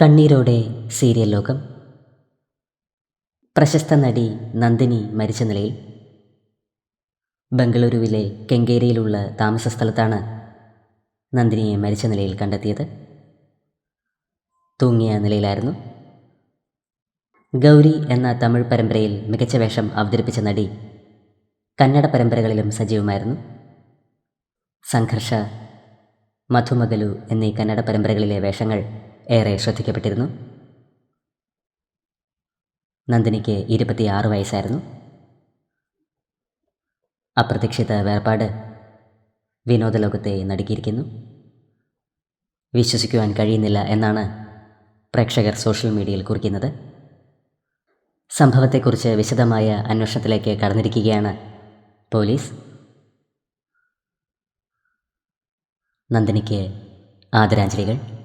കണ്ണീരോടെ സീരിയൽ ലോകം. പ്രശസ്ത നടി നന്ദിനി മരിച്ച നിലയിൽ ബംഗളൂരുവിലെ കെങ്കേരിയിലുള്ള താമസ സ്ഥലത്താണ് നന്ദിനിയെ മരിച്ച നിലയിൽ കണ്ടെത്തിയത്. തൂങ്ങിയ നിലയിലായിരുന്നു. ഗൗരി എന്ന തമിഴ് പരമ്പരയിൽ മികച്ച വേഷം അവതരിപ്പിച്ച നടി കന്നഡ പരമ്പരകളിലും സജീവമായിരുന്നു. സംഘർഷ മധുമകലു എന്നീ കന്നഡ പരമ്പരകളിലെ വേഷങ്ങൾ ഏറെ ശ്രദ്ധിക്കപ്പെട്ടിരുന്നു. നന്ദിനിക്ക് ഇരുപത്തിയാറ് വയസ്സായിരുന്നു. അപ്രതീക്ഷിത വേർപാട് വിനോദലോകത്തെ നടുക്കിയിരിക്കുന്നു. വിശ്വസിക്കുവാൻ കഴിയുന്നില്ല എന്നാണ് പ്രേക്ഷകർ സോഷ്യൽ മീഡിയയിൽ കുറിക്കുന്നത്. സംഭവത്തെക്കുറിച്ച് വിശദമായ അന്വേഷണത്തിലേക്ക് കടന്നിരിക്കുകയാണ് പോലീസ്. നന്ദിനിക്ക് ആദരാഞ്ജലികൾ.